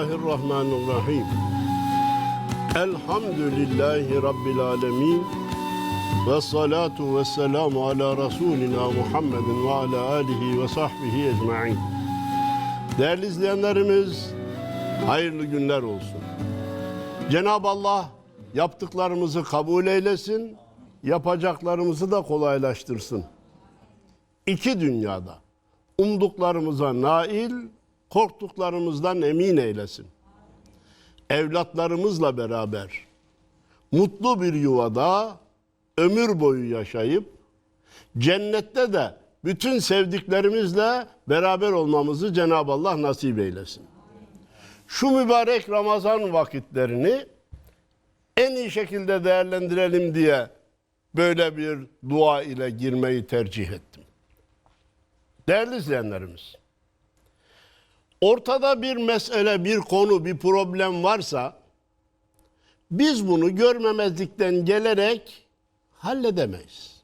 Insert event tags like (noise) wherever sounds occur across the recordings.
Bismillahirrahmanirrahim. Elhamdülillahi Rabbil alemin. Ve salatu ve selamu ala Resulina Muhammedin ve ala alihi ve sahbihi ecma'in. Değerli izleyenlerimiz, hayırlı günler olsun. Cenab-ı Allah yaptıklarımızı kabul eylesin, yapacaklarımızı da kolaylaştırsın. İki dünyada umduklarımıza nail, korktuklarımızdan emin eylesin. Evlatlarımızla beraber mutlu bir yuvada ömür boyu yaşayıp cennette de bütün sevdiklerimizle beraber olmamızı Cenab-ı Allah nasip eylesin. Şu mübarek Ramazan vakitlerini en iyi şekilde değerlendirelim diye böyle bir dua ile girmeyi tercih ettim. Değerli izleyenlerimiz, ortada bir mesele, bir konu, bir problem varsa biz bunu görmemezlikten gelerek halledemeyiz.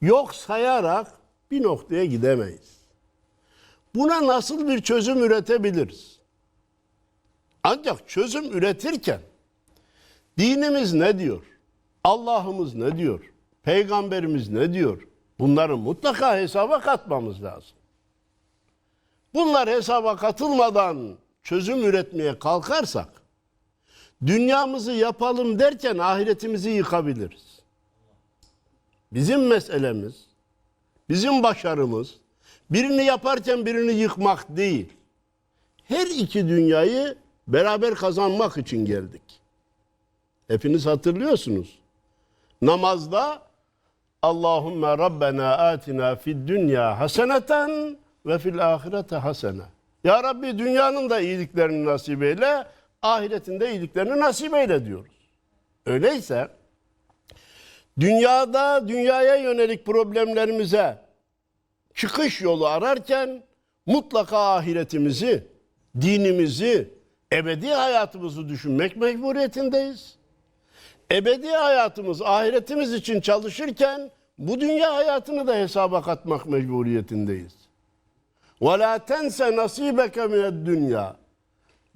Yok sayarak bir noktaya gidemeyiz. Buna nasıl bir çözüm üretebiliriz? Ancak çözüm üretirken dinimiz ne diyor? Allah'ımız ne diyor? Peygamberimiz ne diyor? Bunları mutlaka hesaba katmamız lazım. Bunlar hesaba katılmadan çözüm üretmeye kalkarsak dünyamızı yapalım derken ahiretimizi yıkabiliriz. Bizim meselemiz, bizim başarımız birini yaparken birini yıkmak değil. Her iki dünyayı beraber kazanmak için geldik. Hepiniz hatırlıyorsunuz. Namazda Allahümme Rabbena atina fid dünya haseneten ve fil ahirete hasene. Ya Rabbi dünyanın da iyiliklerini nasip eyle, ahiretinde iyiliklerini nasip eyle diyoruz. Öyleyse dünyada dünyaya yönelik problemlerimize çıkış yolu ararken mutlaka ahiretimizi, dinimizi, ebedi hayatımızı düşünmek mecburiyetindeyiz. Ebedi hayatımız, ahiretimiz için çalışırken bu dünya hayatını da hesaba katmak mecburiyetindeyiz. Ve la tense nasibeke mined dünya.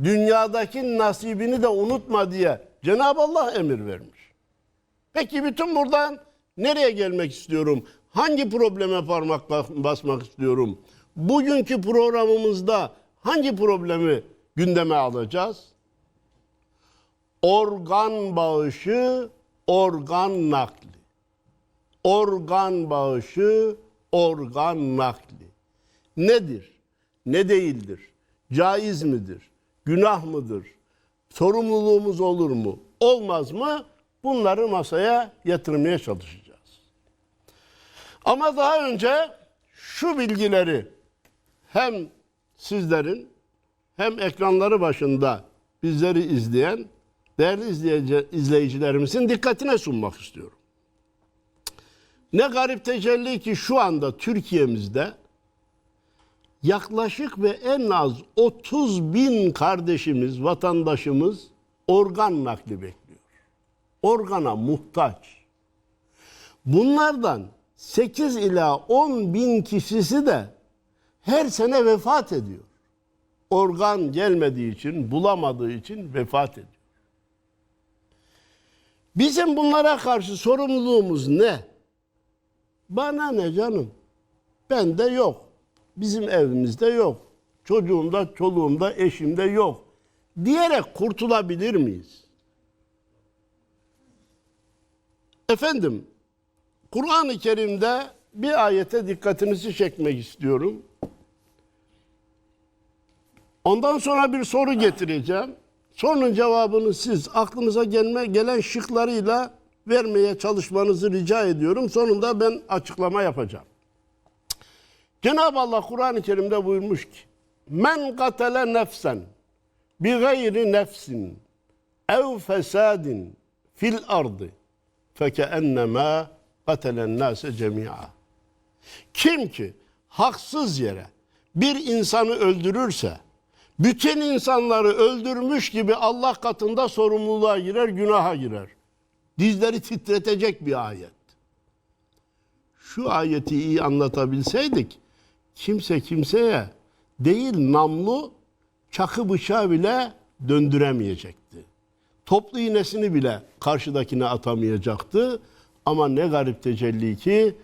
Dünyadaki nasibini de unutma diye Cenab-ı Allah emir vermiş. Peki bütün buradan nereye gelmek istiyorum? Hangi probleme parmak basmak istiyorum? Bugünkü programımızda hangi problemi gündeme alacağız? Organ bağışı, organ nakli. Organ bağışı, organ nakli. Nedir? Ne değildir? Caiz midir? Günah mıdır? Sorumluluğumuz olur mu? Olmaz mı? Bunları masaya yatırmaya çalışacağız. Ama daha önce şu bilgileri hem sizlerin hem ekranları başında bizleri izleyen değerli izleyici, izleyicilerimizin dikkatine sunmak istiyorum. Ne garip tecelli ki şu anda Türkiye'mizde yaklaşık ve en az 30 bin kardeşimiz, vatandaşımız organ nakli bekliyor. Organa muhtaç. Bunlardan 8 ila 10 bin kişisi de her sene vefat ediyor. Organ gelmediği için, bulamadığı için vefat ediyor. Bizim bunlara karşı sorumluluğumuz ne? Bana ne canım? Bende yok. Bizim evimizde yok. Çocuğumda, çoluğumda, eşimde yok. Diyerek kurtulabilir miyiz? Efendim, Kur'an-ı Kerim'de bir ayete dikkatinizi çekmek istiyorum. Ondan sonra bir soru getireceğim. Sorunun cevabını siz aklınıza gelme gelen şıklarıyla vermeye çalışmanızı rica ediyorum. Sonunda ben açıklama yapacağım. Cenab-ı Allah Kur'an-ı Kerim'de buyurmuş ki Men katele nefsen bi gayri nefsin ev fesadin fil ardı fekeennemâ katelen nâse cemî'a Kim ki haksız yere bir insanı öldürürse bütün insanları öldürmüş gibi Allah katında sorumluluğa girer, günaha girer. Dizleri titretecek bir ayet. Şu ayeti iyi anlatabilseydik kimse kimseye değil namlu çakı bıçağı bile döndüremeyecekti. Toplu iğnesini bile karşıdakine atamayacaktı. Ama ne garip tecelli ki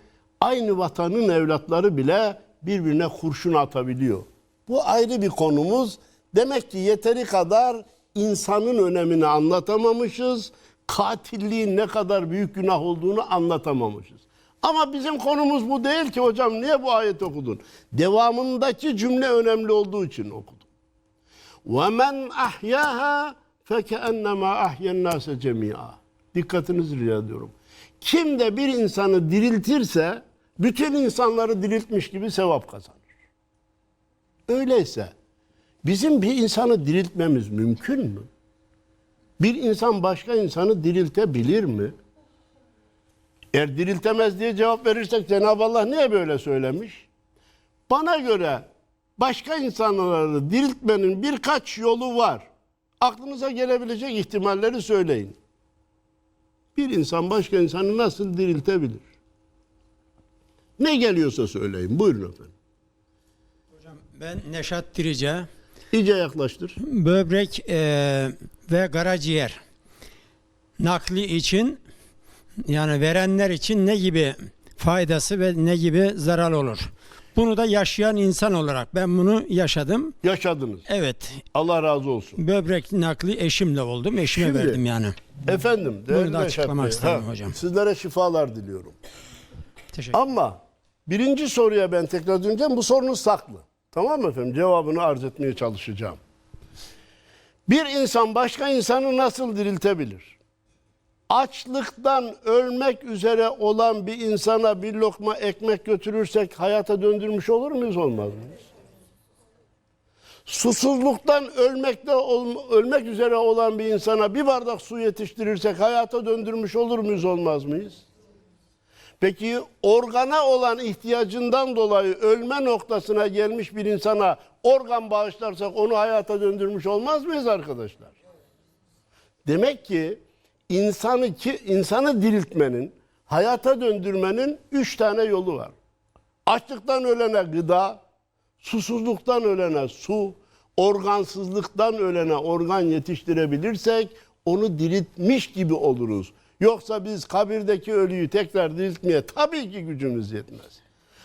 aynı vatanın evlatları bile birbirine kurşun atabiliyor. Bu ayrı bir konumuz. Demek ki yeteri kadar insanın önemini anlatamamışız. Katilliğin ne kadar büyük günah olduğunu anlatamamışız. Ama bizim konumuz bu değil ki hocam. Niye bu ayet okudun? Devamındaki cümle önemli olduğu için okudum. وَمَنْ أَحْيَاهَا فَكَأَنَّمَا أَحْيَا النَّاسَ جَمِيعًا Dikkatinizi rica ediyorum. Kim de bir insanı diriltirse bütün insanları diriltmiş gibi sevap kazanır. Öyleyse bizim bir insanı diriltmemiz mümkün mü? Bir insan başka insanı diriltebilir mi? Eğer diriltemez diye cevap verirsek Cenab-ı Allah niye böyle söylemiş? Bana göre başka insanları diriltmenin birkaç yolu var. Aklınıza gelebilecek ihtimalleri söyleyin. Bir insan başka insanı nasıl diriltebilir? Ne geliyorsa söyleyin. Buyurun efendim. Ben Neşat Dirice, İyice yaklaştır. böbrek eee, ve karaciğer nakli için yani verenler için ne gibi faydası ve ne gibi zarar olur? Bunu da yaşayan insan olarak ben bunu yaşadım. Yaşadınız. Evet, Allah razı olsun. böbrek nakli eşimle oldum. Eşime Şimdi- verdim yani. Efendim, Bunu da açıklamak Bey, istedim ha, hocam. Sizlere şifalar diliyorum. Teşekkür Ama birinci soruya ben tekrar döneceğim. Bu sorunuz saklı. Tamam mı efendim? Cevabını arz etmeye çalışacağım. Bir insan başka insanı nasıl diriltebilir? Açlıktan ölmek üzere olan bir insana bir lokma ekmek götürürsek hayata döndürmüş olur muyuz olmaz mıyız? Susuzluktan ölmekte ölmek üzere olan bir insana bir bardak su yetiştirirsek hayata döndürmüş olur muyuz olmaz mıyız? Peki organa olan ihtiyacından dolayı ölme noktasına gelmiş bir insana organ bağışlarsak onu hayata döndürmüş olmaz mıyız arkadaşlar? Demek ki insanı ki insanı diriltmenin, hayata döndürmenin üç tane yolu var. Açlıktan ölene gıda, susuzluktan ölene su, organsızlıktan ölene organ yetiştirebilirsek onu diriltmiş gibi oluruz. Yoksa biz kabirdeki ölüyü tekrar diriltmeye tabii ki gücümüz yetmez.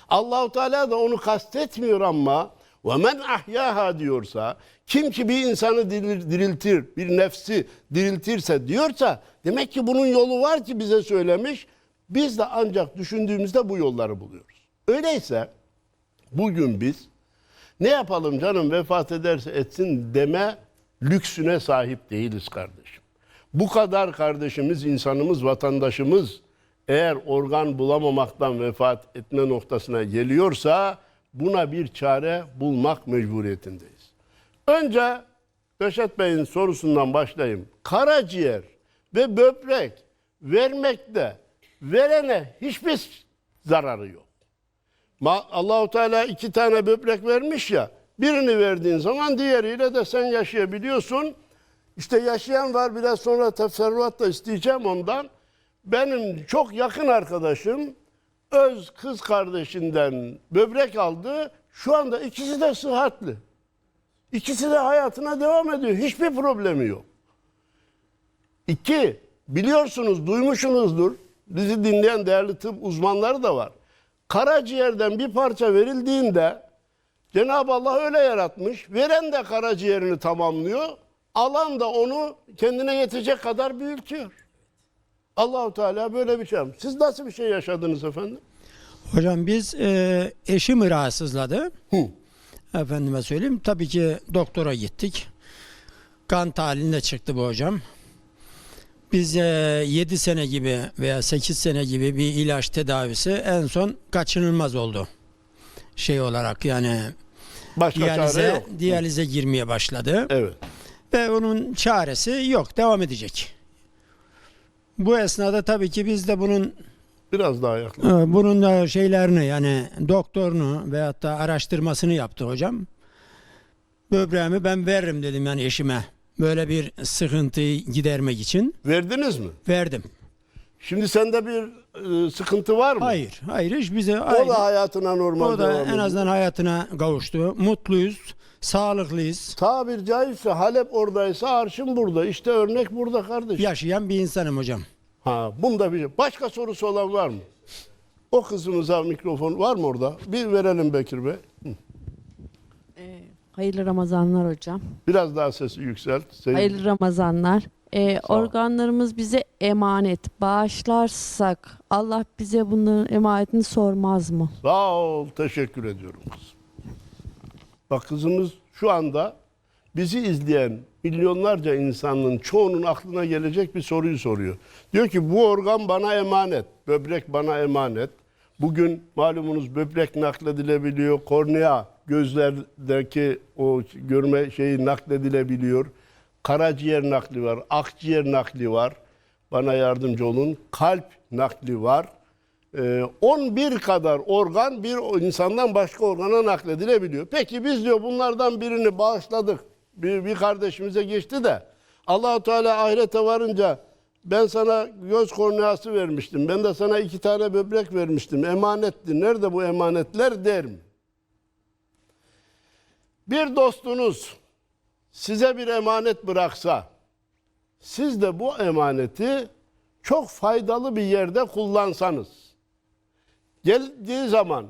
Allahu Teala da onu kastetmiyor ama ve men ahyaha diyorsa kim ki bir insanı diril- diriltir, bir nefsi diriltirse diyorsa demek ki bunun yolu var ki bize söylemiş. Biz de ancak düşündüğümüzde bu yolları buluyoruz. Öyleyse bugün biz ne yapalım canım vefat ederse etsin deme lüksüne sahip değiliz kardeşim. Bu kadar kardeşimiz, insanımız, vatandaşımız eğer organ bulamamaktan vefat etme noktasına geliyorsa buna bir çare bulmak mecburiyetindeyiz. Önce Reşat Bey'in sorusundan başlayayım. Karaciğer ve böbrek vermekte verene hiçbir zararı yok. Allahu Teala iki tane böbrek vermiş ya. Birini verdiğin zaman diğeriyle de sen yaşayabiliyorsun. İşte yaşayan var biraz sonra teferruat da isteyeceğim ondan. Benim çok yakın arkadaşım öz kız kardeşinden böbrek aldı. Şu anda ikisi de sıhhatli. İkisi de hayatına devam ediyor. Hiçbir problemi yok. İki, biliyorsunuz, duymuşsunuzdur. Bizi dinleyen değerli tıp uzmanları da var. Karaciğerden bir parça verildiğinde Cenab-ı Allah öyle yaratmış. Veren de karaciğerini tamamlıyor. Alan da onu kendine yetecek kadar büyütüyor. Allahu Teala böyle bir şey. Siz nasıl bir şey yaşadınız efendim? Hocam biz e, eşim rahatsızladı. Hı. Efendime söyleyeyim. Tabii ki doktora gittik. Kan tahlilinde çıktı bu hocam. Biz 7 sene gibi veya 8 sene gibi bir ilaç tedavisi en son kaçınılmaz oldu. Şey olarak yani Başka çare diyalize, yok. diyalize girmeye başladı. Evet. Ve onun çaresi yok. Devam edecek. Bu esnada tabii ki biz de bunun Biraz daha yakın. ee, Bunun da şeylerini yani doktorunu veyahut da araştırmasını yaptı hocam. Böbreğimi ben veririm dedim yani eşime. Böyle bir sıkıntıyı gidermek için Verdiniz mi? verdim. Şimdi sende bir e, sıkıntı var mı? Hayır, hayır hiç bize O aynı. da hayatına normal O da devam en ediyor. azından hayatına kavuştu. Mutluyuz. Sağlıklıyız. Tabir caizse Halep oradaysa arşın burada. İşte örnek burada kardeşim. Yaşayan bir insanım hocam. Ha, bunda bir başka sorusu olan var mı? O kızımıza mikrofon var mı orada? Bir verelim Bekir Bey. Hı. Hayırlı Ramazanlar hocam. Biraz daha sesi yükselt. Seyir- Hayırlı Ramazanlar. Ee, Sağ organlarımız bize emanet. Bağışlarsak Allah bize bunların emanetini sormaz mı? Sağ ol, teşekkür ediyorum kızım. Bak kızımız şu anda bizi izleyen milyonlarca insanın çoğunun aklına gelecek bir soruyu soruyor. Diyor ki bu organ bana emanet, böbrek bana emanet. Bugün malumunuz böbrek nakledilebiliyor, kornea gözlerdeki o görme şeyi nakledilebiliyor. Karaciğer nakli var, akciğer nakli var. Bana yardımcı olun. Kalp nakli var. Ee, 11 kadar organ bir insandan başka organa nakledilebiliyor. Peki biz diyor bunlardan birini bağışladık. Bir, bir kardeşimize geçti de Allahu Teala ahirete varınca ben sana göz korneası vermiştim. Ben de sana iki tane böbrek vermiştim. Emanetti. Nerede bu emanetler der mi? Bir dostunuz size bir emanet bıraksa siz de bu emaneti çok faydalı bir yerde kullansanız geldiği zaman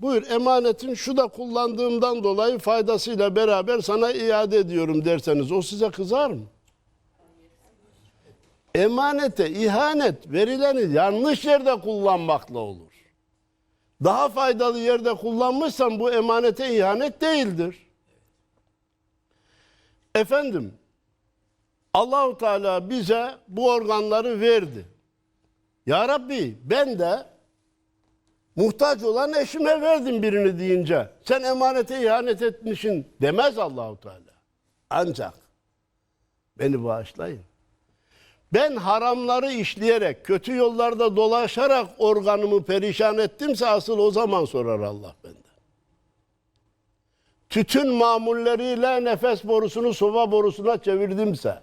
buyur emanetin şu da kullandığımdan dolayı faydasıyla beraber sana iade ediyorum derseniz o size kızar mı? Emanete ihanet verileni yanlış yerde kullanmakla olur. Daha faydalı yerde kullanmışsan bu emanete ihanet değildir. Efendim Allahu Teala bize bu organları verdi. Ya Rabbi ben de muhtaç olan eşime verdim birini deyince sen emanete ihanet etmişsin demez Allahu Teala. Ancak beni bağışlayın. Ben haramları işleyerek, kötü yollarda dolaşarak organımı perişan ettimse asıl o zaman sorar Allah benden. Tütün mamulleriyle nefes borusunu soba borusuna çevirdimse,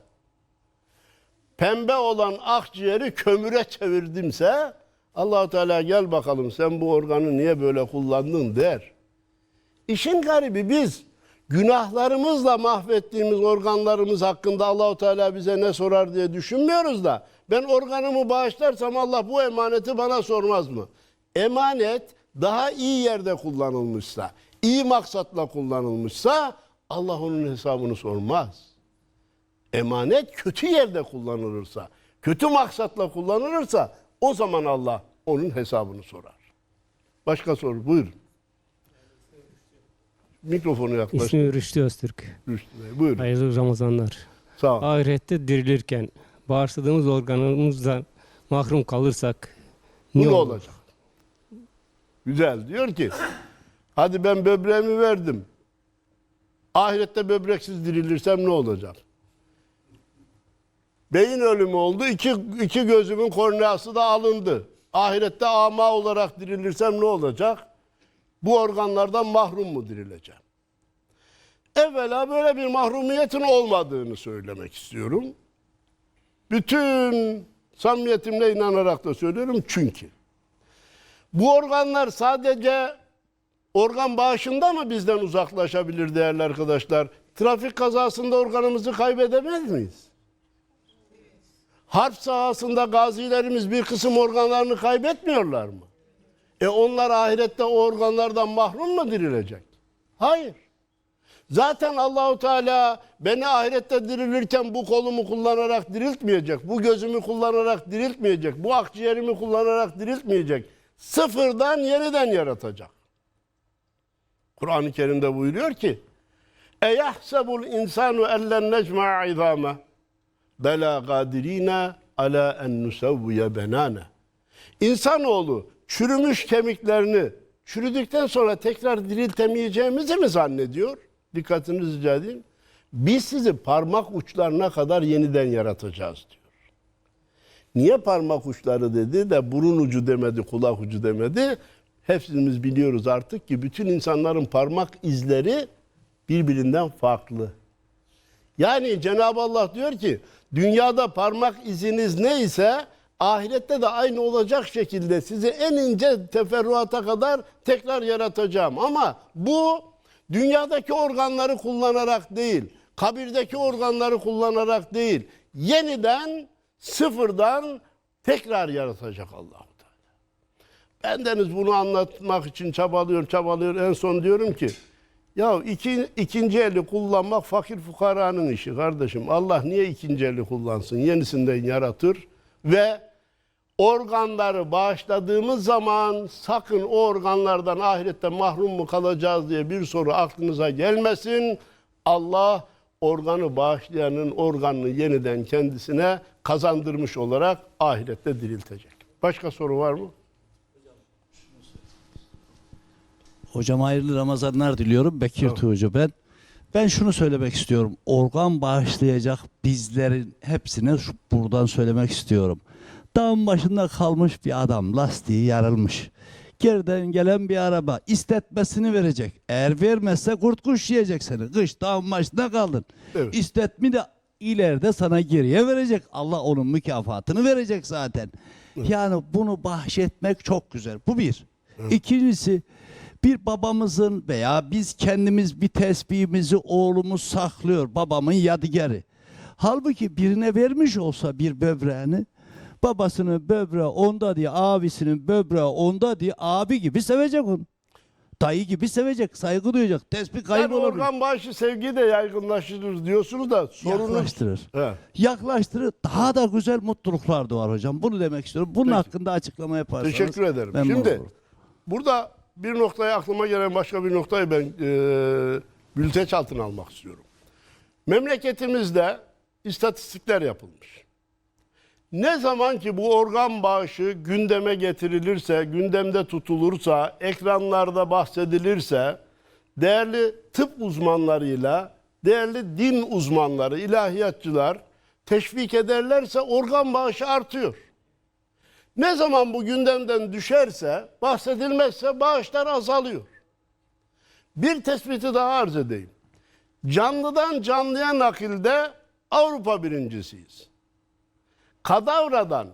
pembe olan akciğeri kömüre çevirdimse allah Teala gel bakalım sen bu organı niye böyle kullandın der. İşin garibi biz günahlarımızla mahvettiğimiz organlarımız hakkında Allahu Teala bize ne sorar diye düşünmüyoruz da ben organımı bağışlarsam Allah bu emaneti bana sormaz mı? Emanet daha iyi yerde kullanılmışsa, iyi maksatla kullanılmışsa Allah onun hesabını sormaz emanet kötü yerde kullanılırsa, kötü maksatla kullanılırsa o zaman Allah onun hesabını sorar. Başka soru buyurun. Mikrofonu yaklaş. İsmi Rüştü Öztürk. Rüştü Bey, buyurun. Hayırlı Ramazanlar. Sağ ol. Ahirette dirilirken bağışladığımız organımızdan mahrum kalırsak Bu ne ne olur? olacak? Güzel. Diyor ki hadi ben böbreğimi verdim. Ahirette böbreksiz dirilirsem ne olacak? Beyin ölümü oldu. İki, iki gözümün korneası da alındı. Ahirette ama olarak dirilirsem ne olacak? Bu organlardan mahrum mu dirileceğim? Evvela böyle bir mahrumiyetin olmadığını söylemek istiyorum. Bütün samimiyetimle inanarak da söylüyorum çünkü. Bu organlar sadece organ bağışında mı bizden uzaklaşabilir değerli arkadaşlar? Trafik kazasında organımızı kaybedemez miyiz? Harp sahasında gazilerimiz bir kısım organlarını kaybetmiyorlar mı? E onlar ahirette o organlardan mahrum mu dirilecek? Hayır. Zaten Allahu Teala beni ahirette dirilirken bu kolumu kullanarak diriltmeyecek. Bu gözümü kullanarak diriltmeyecek. Bu akciğerimi kullanarak diriltmeyecek. Sıfırdan yeniden yaratacak. Kur'an-ı Kerim'de buyuruyor ki: "Eyahsebul insanu ellen necma'a izama bela qadirina ala en nusavviye benane." İnsanoğlu çürümüş kemiklerini çürüdükten sonra tekrar diriltemeyeceğimizi mi zannediyor? Dikkatinizi rica edeyim. Biz sizi parmak uçlarına kadar yeniden yaratacağız diyor. Niye parmak uçları dedi de burun ucu demedi, kulak ucu demedi? Hepsimiz biliyoruz artık ki bütün insanların parmak izleri birbirinden farklı. Yani Cenab-ı Allah diyor ki dünyada parmak iziniz neyse ahirette de aynı olacak şekilde sizi en ince teferruata kadar tekrar yaratacağım. Ama bu Dünyadaki organları kullanarak değil, kabirdeki organları kullanarak değil, yeniden sıfırdan tekrar yaratacak allah Teala. Bendeniz bunu anlatmak için çabalıyor, çabalıyor. En son diyorum ki, ya iki, ikinci eli kullanmak fakir fukaranın işi kardeşim. Allah niye ikinci eli kullansın? Yenisinden yaratır ve organları bağışladığımız zaman sakın o organlardan ahirette mahrum mu kalacağız diye bir soru aklınıza gelmesin. Allah organı bağışlayanın organını yeniden kendisine kazandırmış olarak ahirette diriltecek. Başka soru var mı? Hocam hayırlı Ramazanlar diliyorum. Bekir Tuğcu ben. Ben şunu söylemek istiyorum. Organ bağışlayacak bizlerin hepsine şu- buradan söylemek istiyorum. Dağın başında kalmış bir adam lastiği yarılmış. Geriden gelen bir araba istetmesini verecek. Eğer vermezse kurt kuş yiyecek seni. Kış dağın başında kaldın. Evet. İstetmi de ileride sana geriye verecek. Allah onun mükafatını verecek zaten. Yani bunu bahşetmek çok güzel. Bu bir. İkincisi bir babamızın veya biz kendimiz bir tesbihimizi oğlumuz saklıyor. Babamın yadigarı. Halbuki birine vermiş olsa bir böbreğini babasının böbreği onda diye abisinin böbreği onda diye abi gibi sevecek onu. Dayı gibi sevecek, saygı duyacak. Tesbih Yani kaybolur. organ bağışı sevgiyi de yaygınlaştırır diyorsunuz da sorunun... Yaklaştırır. He. yaklaştırır. Daha da güzel mutluluklar doğar hocam. Bunu demek istiyorum. Bunun hakkında açıklama yaparsanız. Teşekkür ederim. Şimdi olurum. burada bir noktaya aklıma gelen başka bir noktayı ben e, bülteç altına almak istiyorum. Memleketimizde istatistikler yapılmış. Ne zaman ki bu organ bağışı gündeme getirilirse, gündemde tutulursa, ekranlarda bahsedilirse, değerli tıp uzmanlarıyla, değerli din uzmanları, ilahiyatçılar teşvik ederlerse organ bağışı artıyor. Ne zaman bu gündemden düşerse, bahsedilmezse bağışlar azalıyor. Bir tespiti daha arz edeyim. Canlıdan canlıya nakilde Avrupa birincisiyiz. Kadavradan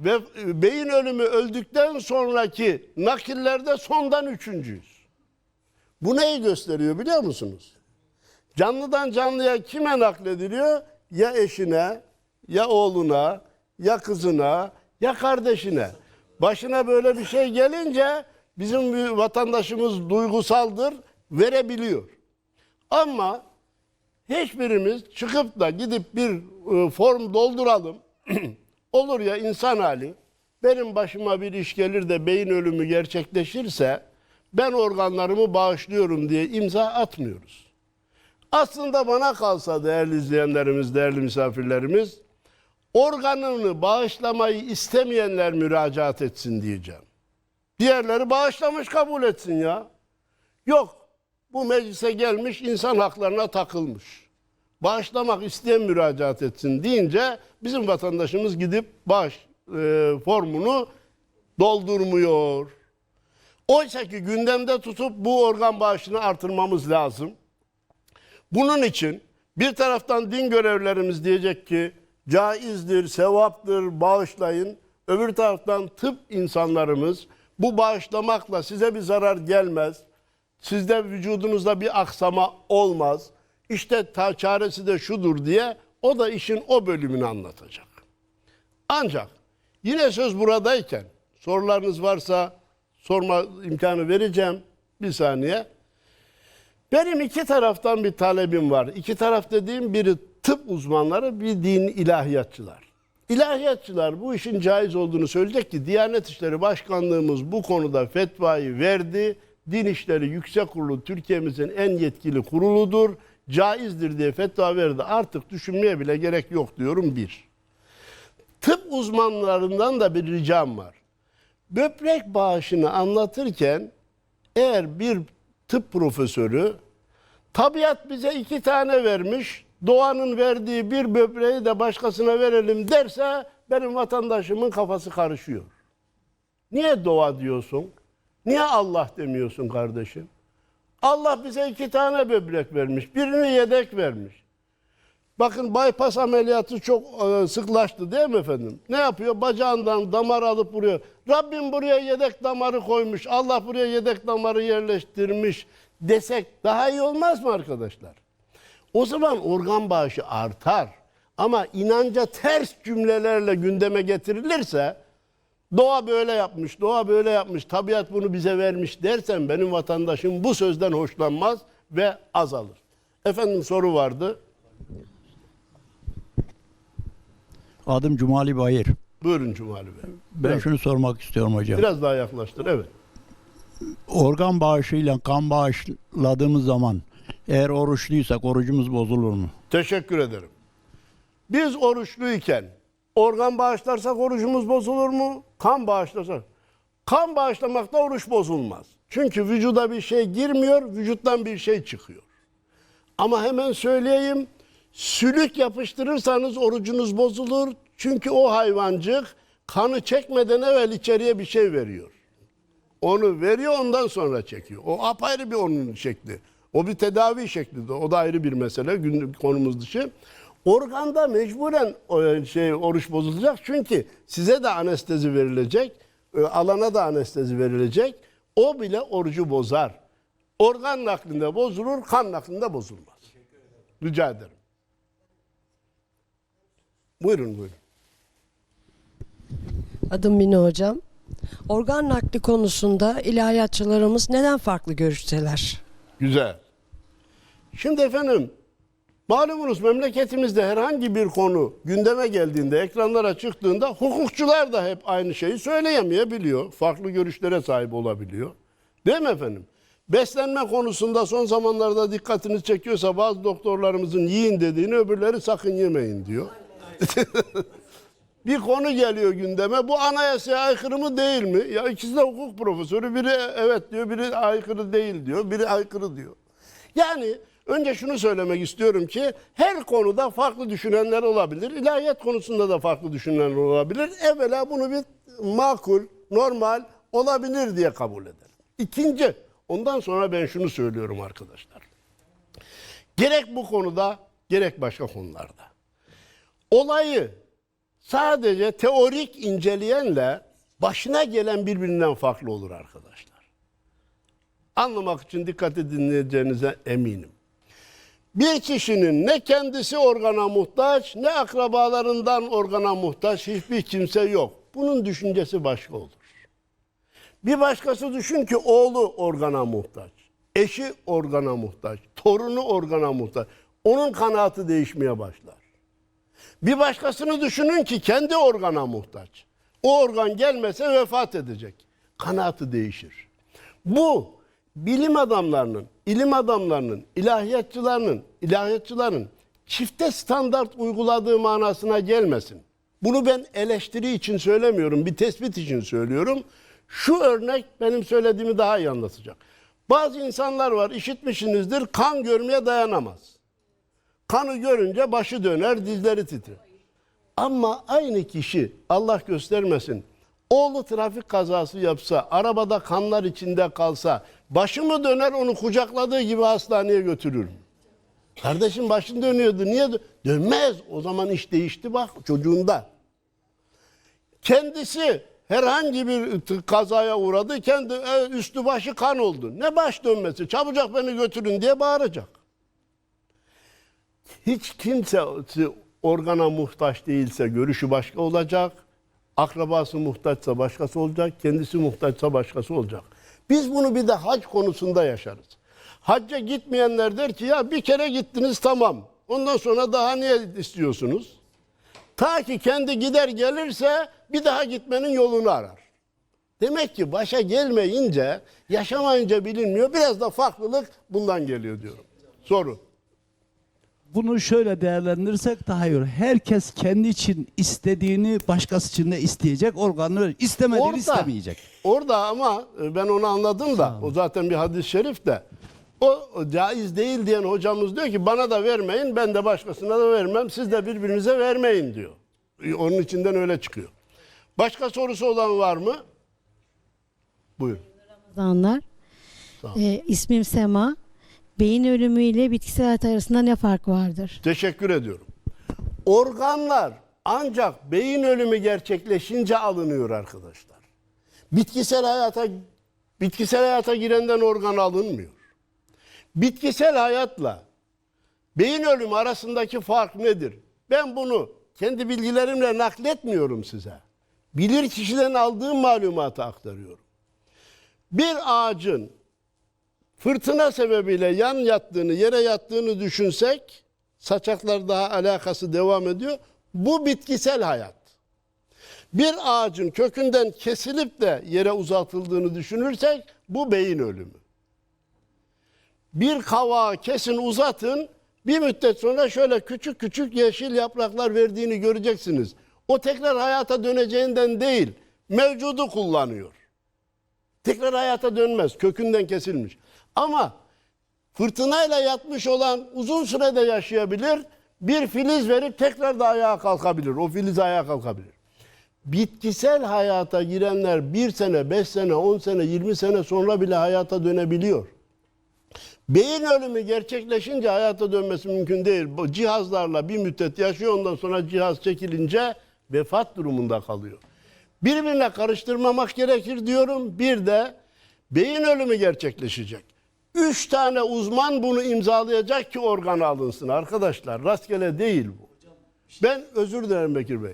ve e, beyin ölümü öldükten sonraki nakillerde sondan üçüncüyüz. Bu neyi gösteriyor biliyor musunuz? Canlıdan canlıya kime naklediliyor? Ya eşine, ya oğluna, ya kızına, ya kardeşine. Başına böyle bir şey gelince bizim vatandaşımız duygusaldır, verebiliyor. Ama hiçbirimiz çıkıp da gidip bir e, form dolduralım. (clears throat) Olur ya insan hali. Benim başıma bir iş gelir de beyin ölümü gerçekleşirse ben organlarımı bağışlıyorum diye imza atmıyoruz. Aslında bana kalsa değerli izleyenlerimiz, değerli misafirlerimiz, organını bağışlamayı istemeyenler müracaat etsin diyeceğim. Diğerleri bağışlamış kabul etsin ya. Yok. Bu meclise gelmiş insan haklarına takılmış. Bağışlamak isteyen müracaat etsin deyince bizim vatandaşımız gidip bağış e, formunu doldurmuyor. Oysa ki gündemde tutup bu organ bağışını artırmamız lazım. Bunun için bir taraftan din görevlerimiz diyecek ki caizdir, sevaptır, bağışlayın. Öbür taraftan tıp insanlarımız bu bağışlamakla size bir zarar gelmez. Sizde vücudunuzda bir aksama olmaz. İşte ta çaresi de şudur diye o da işin o bölümünü anlatacak. Ancak yine söz buradayken sorularınız varsa sorma imkanı vereceğim. Bir saniye. Benim iki taraftan bir talebim var. İki taraf dediğim biri tıp uzmanları, bir din ilahiyatçılar. İlahiyatçılar bu işin caiz olduğunu söyleyecek ki Diyanet İşleri Başkanlığımız bu konuda fetvayı verdi. Din İşleri Yüksek Kurulu Türkiye'mizin en yetkili kuruludur. Caizdir diye fetva verdi. Artık düşünmeye bile gerek yok diyorum bir. Tıp uzmanlarından da bir ricam var. Böbrek bağışını anlatırken eğer bir tıp profesörü tabiat bize iki tane vermiş, doğanın verdiği bir böbreği de başkasına verelim derse benim vatandaşımın kafası karışıyor. Niye doğa diyorsun? Niye Allah demiyorsun kardeşim? Allah bize iki tane böbrek vermiş, birini yedek vermiş. Bakın bypass ameliyatı çok e, sıklaştı değil mi efendim? Ne yapıyor? Bacağından damar alıp vuruyor. Rabbim buraya yedek damarı koymuş. Allah buraya yedek damarı yerleştirmiş desek daha iyi olmaz mı arkadaşlar? O zaman organ bağışı artar. Ama inanca ters cümlelerle gündeme getirilirse doğa böyle yapmış, doğa böyle yapmış, tabiat bunu bize vermiş dersen benim vatandaşım bu sözden hoşlanmaz ve azalır. Efendim soru vardı. Adım Cumali Bayır. Buyurun Cumali Bey. Ben Biraz- şunu sormak istiyorum hocam. Biraz daha yaklaştır. Evet. Organ bağışıyla kan bağışladığımız zaman eğer oruçluysak orucumuz bozulur mu? Teşekkür ederim. Biz oruçluyken organ bağışlarsak orucumuz bozulur mu? Kan bağışlarsak. Kan bağışlamakta oruç bozulmaz. Çünkü vücuda bir şey girmiyor, vücuttan bir şey çıkıyor. Ama hemen söyleyeyim, sülük yapıştırırsanız orucunuz bozulur. Çünkü o hayvancık kanı çekmeden evvel içeriye bir şey veriyor. Onu veriyor ondan sonra çekiyor. O apayrı bir onun şekli. O bir tedavi şekli de. O da ayrı bir mesele. Günlük konumuz dışı. Organda mecburen o şey oruç bozulacak. Çünkü size de anestezi verilecek. e, Alana da anestezi verilecek. O bile orucu bozar. Organ naklinde bozulur, kan naklinde bozulmaz. Rica ederim. Buyurun buyurun. Adım Mine Hocam. Organ nakli konusunda ilahiyatçılarımız neden farklı görüşteler? Güzel. Şimdi efendim malumunuz memleketimizde herhangi bir konu gündeme geldiğinde, ekranlara çıktığında hukukçular da hep aynı şeyi söyleyemeyebiliyor. Farklı görüşlere sahip olabiliyor. Değil mi efendim? Beslenme konusunda son zamanlarda dikkatiniz çekiyorsa bazı doktorlarımızın yiyin dediğini öbürleri sakın yemeyin diyor. (laughs) bir konu geliyor gündeme. Bu anayasaya aykırı mı değil mi? Ya ikisi de hukuk profesörü. Biri evet diyor, biri aykırı değil diyor, biri aykırı diyor. Yani önce şunu söylemek istiyorum ki her konuda farklı düşünenler olabilir. İlahiyat konusunda da farklı düşünenler olabilir. Evvela bunu bir makul, normal olabilir diye kabul ederim. İkinci, ondan sonra ben şunu söylüyorum arkadaşlar. Gerek bu konuda, gerek başka konularda. Olayı sadece teorik inceleyenle başına gelen birbirinden farklı olur arkadaşlar. Anlamak için dikkatli dinleyeceğinize eminim. Bir kişinin ne kendisi organa muhtaç ne akrabalarından organa muhtaç hiçbir kimse yok. Bunun düşüncesi başka olur. Bir başkası düşün ki oğlu organa muhtaç. Eşi organa muhtaç. Torunu organa muhtaç. Onun kanaatı değişmeye başlar. Bir başkasını düşünün ki kendi organa muhtaç. O organ gelmese vefat edecek. Kanaatı değişir. Bu bilim adamlarının, ilim adamlarının, ilahiyatçılarının, ilahiyatçıların çifte standart uyguladığı manasına gelmesin. Bunu ben eleştiri için söylemiyorum, bir tespit için söylüyorum. Şu örnek benim söylediğimi daha iyi anlatacak. Bazı insanlar var, işitmişsinizdir, kan görmeye dayanamaz. Kanı görünce başı döner, dizleri titrer. Ama aynı kişi Allah göstermesin oğlu trafik kazası yapsa, arabada kanlar içinde kalsa, başı mı döner onu kucakladığı gibi hastaneye götürür. Kardeşim başın dönüyordu. Niye? dö- Dönmez. O zaman iş değişti bak çocuğunda. Kendisi herhangi bir kazaya uğradı. Kendi e, üstü başı kan oldu. Ne baş dönmesi? Çabucak beni götürün diye bağıracak. Hiç kimse organa muhtaç değilse görüşü başka olacak. Akrabası muhtaçsa başkası olacak. Kendisi muhtaçsa başkası olacak. Biz bunu bir de hac konusunda yaşarız. Hacca gitmeyenler der ki ya bir kere gittiniz tamam. Ondan sonra daha niye istiyorsunuz? Ta ki kendi gider gelirse bir daha gitmenin yolunu arar. Demek ki başa gelmeyince, yaşamayınca bilinmiyor. Biraz da farklılık bundan geliyor diyorum. Soru. Bunu şöyle değerlendirirsek daha iyi olur. Herkes kendi için istediğini başkası için de isteyecek, organını verecek. İstemediğini istemeyecek. Orada ama e, ben onu anladım da o zaten bir hadis-i şerif de o, caiz değil diyen hocamız diyor ki bana da vermeyin ben de başkasına da vermem siz de birbirinize vermeyin diyor. E, Onun içinden öyle çıkıyor. Başka sorusu olan var mı? Buyurun. Ramazanlar. Ee, ismim Sema. Beyin ölümü ile bitkisel hayat arasında ne fark vardır? Teşekkür ediyorum. Organlar ancak beyin ölümü gerçekleşince alınıyor arkadaşlar. Bitkisel hayata bitkisel hayata girenden organ alınmıyor. Bitkisel hayatla beyin ölümü arasındaki fark nedir? Ben bunu kendi bilgilerimle nakletmiyorum size. Bilir kişiden aldığım malumatı aktarıyorum. Bir ağacın fırtına sebebiyle yan yattığını, yere yattığını düşünsek, saçaklar daha alakası devam ediyor. Bu bitkisel hayat. Bir ağacın kökünden kesilip de yere uzatıldığını düşünürsek, bu beyin ölümü. Bir kavağı kesin uzatın, bir müddet sonra şöyle küçük küçük yeşil yapraklar verdiğini göreceksiniz. O tekrar hayata döneceğinden değil, mevcudu kullanıyor. Tekrar hayata dönmez, kökünden kesilmiş. Ama fırtınayla yatmış olan uzun sürede yaşayabilir, bir filiz verip tekrar da ayağa kalkabilir. O filiz ayağa kalkabilir. Bitkisel hayata girenler bir sene, beş sene, on sene, yirmi sene sonra bile hayata dönebiliyor. Beyin ölümü gerçekleşince hayata dönmesi mümkün değil. Bu cihazlarla bir müddet yaşıyor ondan sonra cihaz çekilince vefat durumunda kalıyor. Birbirine karıştırmamak gerekir diyorum. Bir de beyin ölümü gerçekleşecek. Üç tane uzman bunu imzalayacak ki organ alınsın arkadaşlar. Rastgele değil bu. Ben özür dilerim Bekir Bey.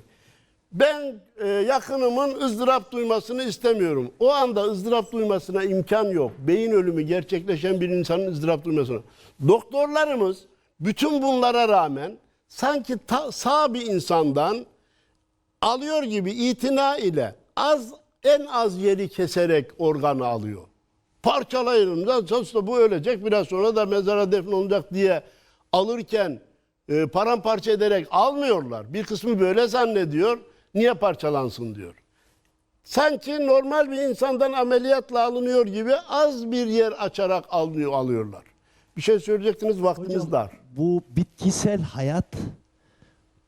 Ben e, yakınımın ızdırap duymasını istemiyorum. O anda ızdırap duymasına imkan yok. Beyin ölümü gerçekleşen bir insanın ızdırap duymasına. Doktorlarımız bütün bunlara rağmen sanki ta- sağ bir insandan alıyor gibi itina ile az en az yeri keserek organı alıyor. Parçalayırım sonuçta bu ölecek biraz sonra da mezara defnolunacak diye alırken e, paramparça ederek almıyorlar. Bir kısmı böyle zannediyor. Niye parçalansın diyor. Sanki normal bir insandan ameliyatla alınıyor gibi az bir yer açarak alıyor, alıyorlar. Bir şey söyleyecektiniz vaktimiz dar. Bu bitkisel hayat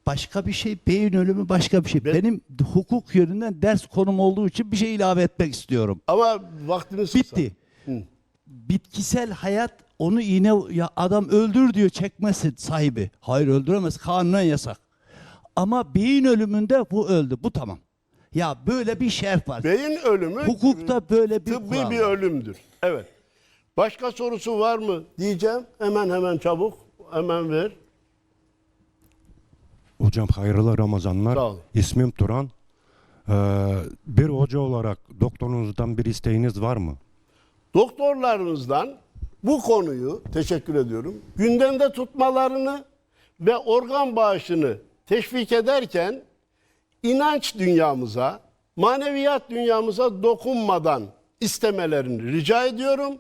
başka bir şey, beyin ölümü başka bir şey. Ben- Benim hukuk yönünden ders konum olduğu için bir şey ilave etmek istiyorum. Ama vaktimiz kısa. Bitti. Bitkisel hayat onu iğne ya adam öldür diyor çekmesin sahibi. Hayır öldüremez kanunen yasak. Ama beyin ölümünde bu öldü. Bu tamam. Ya böyle bir şerh var. Beyin ölümü Hukukta böyle bir tıbbi kural bir ölümdür. Evet. Başka sorusu var mı diyeceğim. Hemen hemen çabuk. Hemen ver. Hocam hayırlı Ramazanlar. Sağ olun. İsmim Turan. Ee, bir hoca olarak doktorunuzdan bir isteğiniz var mı? Doktorlarınızdan bu konuyu teşekkür ediyorum. Gündemde tutmalarını ve organ bağışını teşvik ederken inanç dünyamıza, maneviyat dünyamıza dokunmadan istemelerini rica ediyorum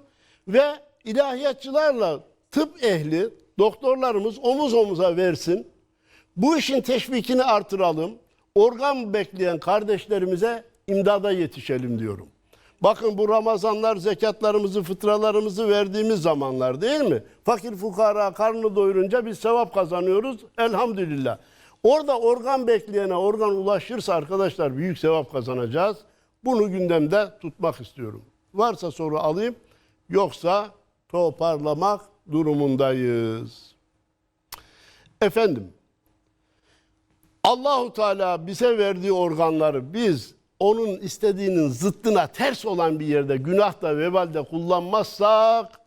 ve ilahiyatçılarla tıp ehli doktorlarımız omuz omuza versin. Bu işin teşvikini artıralım. Organ bekleyen kardeşlerimize imdada yetişelim diyorum. Bakın bu Ramazanlar zekatlarımızı, fıtralarımızı verdiğimiz zamanlar değil mi? Fakir fukara karnını doyurunca biz sevap kazanıyoruz. Elhamdülillah. Orada organ bekleyene organ ulaşırsa arkadaşlar büyük sevap kazanacağız. Bunu gündemde tutmak istiyorum. Varsa soru alayım. Yoksa toparlamak durumundayız. Efendim, Allahu Teala bize verdiği organları biz onun istediğinin zıttına ters olan bir yerde günahda vebalde kullanmazsak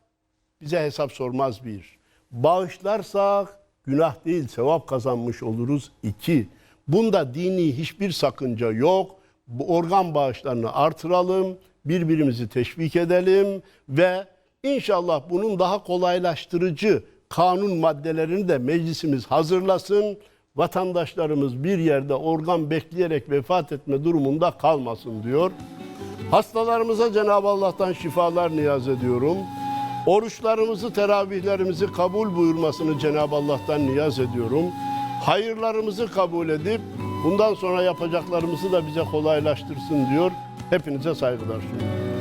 bize hesap sormaz bir. Bağışlarsak günah değil sevap kazanmış oluruz iki. Bunda dini hiçbir sakınca yok. Bu organ bağışlarını artıralım, birbirimizi teşvik edelim ve inşallah bunun daha kolaylaştırıcı kanun maddelerini de meclisimiz hazırlasın. Vatandaşlarımız bir yerde organ bekleyerek vefat etme durumunda kalmasın diyor. Hastalarımıza Cenab-ı Allah'tan şifalar niyaz ediyorum. Oruçlarımızı, teravihlerimizi kabul buyurmasını Cenab-ı Allah'tan niyaz ediyorum. Hayırlarımızı kabul edip bundan sonra yapacaklarımızı da bize kolaylaştırsın diyor. Hepinize saygılar sunuyorum.